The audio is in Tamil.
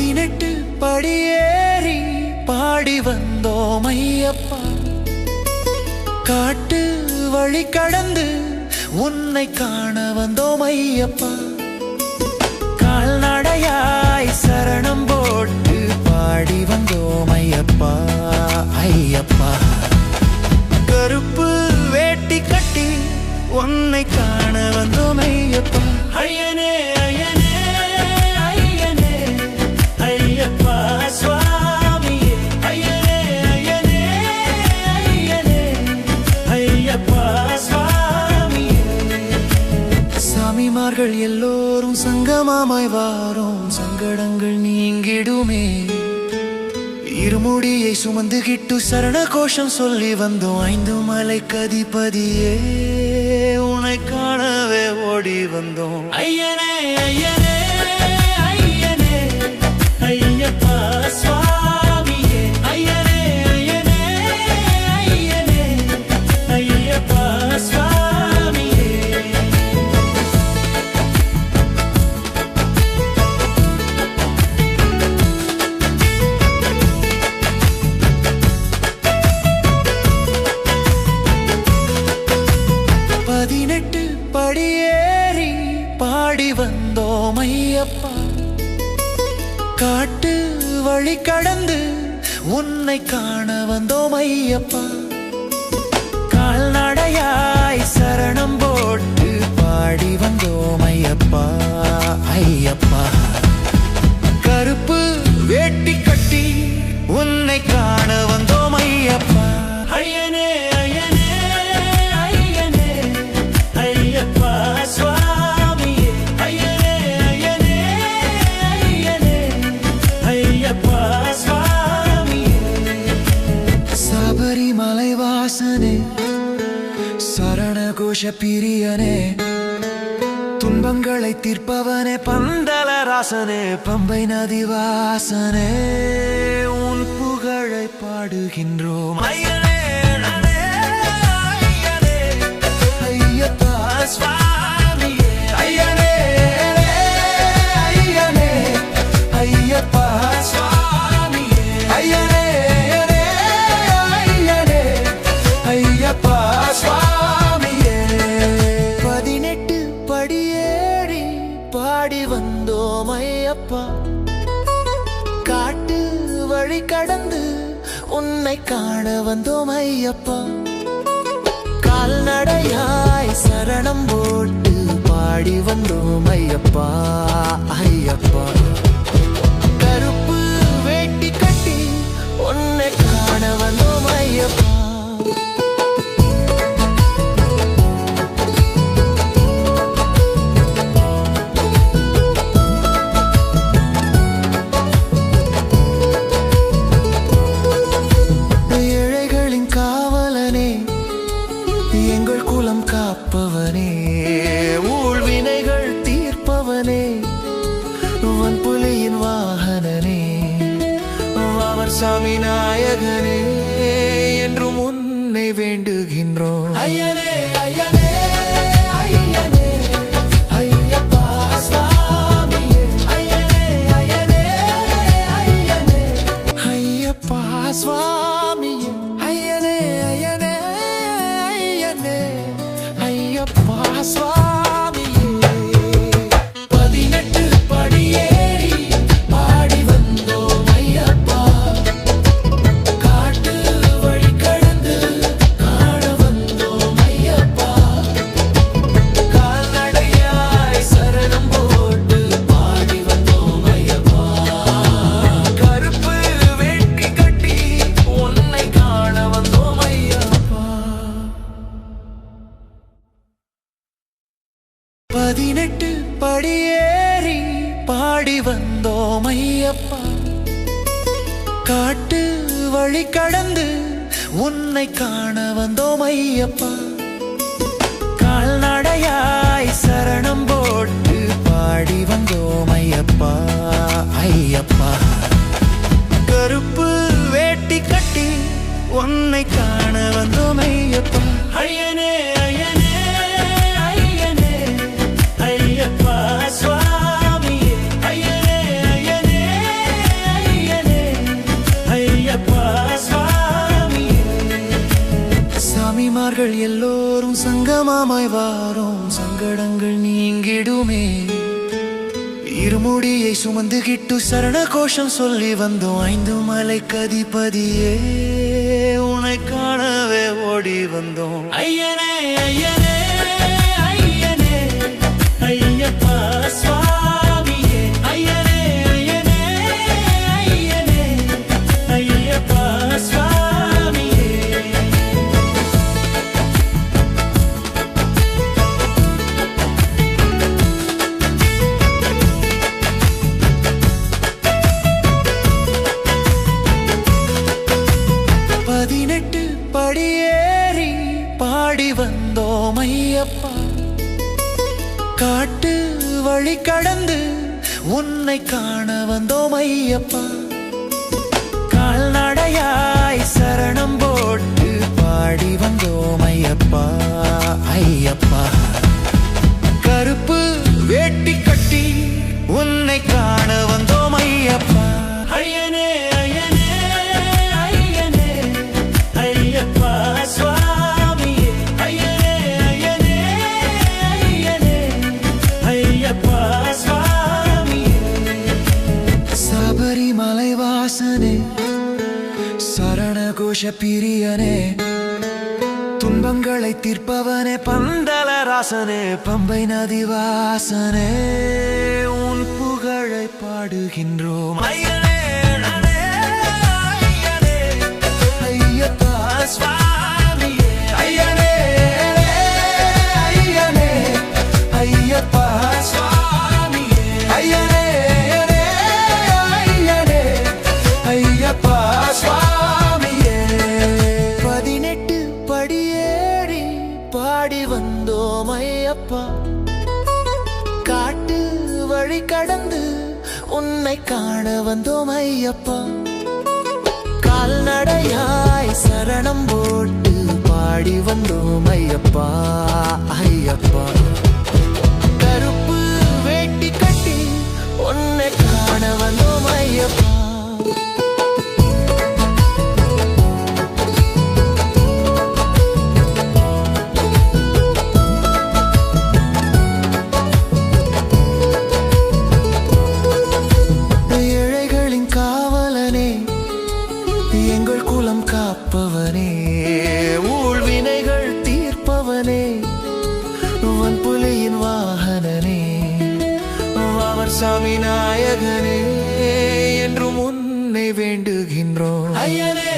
பதினெட்டு படியேறி பாடி வந்தோம் ஐயப்பா. காட்டு வழி கடந்து உன்னை காண வந்தோம் ஐயப்பா. கால்நடையாய் சரணம் போட்டு சங்கமாமாய் வாரோம். சங்கடங்கள் நீங்கிடுமே. இருமுடியை சுமந்துகிட்டு சரண கோஷம் சொல்லி வந்தோம். ஐந்து மலை கதிபதியே உன்னை காணவே ஓடி வந்தோம். ஐயனே ஐயனே ஐயனே ஐயப்பா அப்பா காட்டு வழி கடந்து உன்னை காண வந்தோம் ஐயப்பா. கால்நடையாய் சரணம் போட்டு தீர்ப்பவனே பந்தல ராசனே பம்பை நதி வாசனே உன் புகழை பாடுகின்றோம். ஐயனே, அனே, ஐயனே, ஐயப்பா வழி கடந்து உன்னை காண வந்தோம் ஐயப்பா. கால்நடையாய் சரணம் போட்டு பாடி வந்தோம் ஐயப்பா ஐயப்பா. கருப்பு வேட்டி கட்டி உன்னை காண வந்தோம் ஐயப்பா. உன்னை வேண்டுகின்றோம். ஐயனே. பதினெட்டு படியேறி பாடி வந்தோம் ஐயப்பா. காட்டு வழி கடந்து உன்னை காண வந்தோம் ஐயப்பா. கால்நடையாய் சரணம் போட்டு நாங்கள் எல்லோரும் சங்கமாமாய் வாரோம். சங்கடங்கள் நீங்கிடுமே. இருமுடியை சுமந்துகிட்டு சரண கோஷம் சொல்லி வந்தோம். ஐந்து மலை கதிபதியே உன்னை காணவே ஓடி வந்தோம். ஐயனே ஐயனே ஐயனே ஐயப்பா வந்தோம் ஐயப்பா. காட்டு வழி கடந்து உன்னை காண வந்தோம் ஐயப்பா. கால்நடையாய் சரணம் போ துன்பங்களை தீர்ப்பவனே பந்தல ராசனே பம்பை நதி வாசனே உன் புகழை பாடுகின்றோம். ஐயனே, அனே, ஐயனே, ஐயப்பா வழி கடந்து உன்னை காண வந்தோம் ஐயப்பா. கால்நடையாய் சரணம் போட்டு பாடி வந்தோம் ஐயப்பா ஐயப்பா. வேண்டுகின்றோம். ஐயனே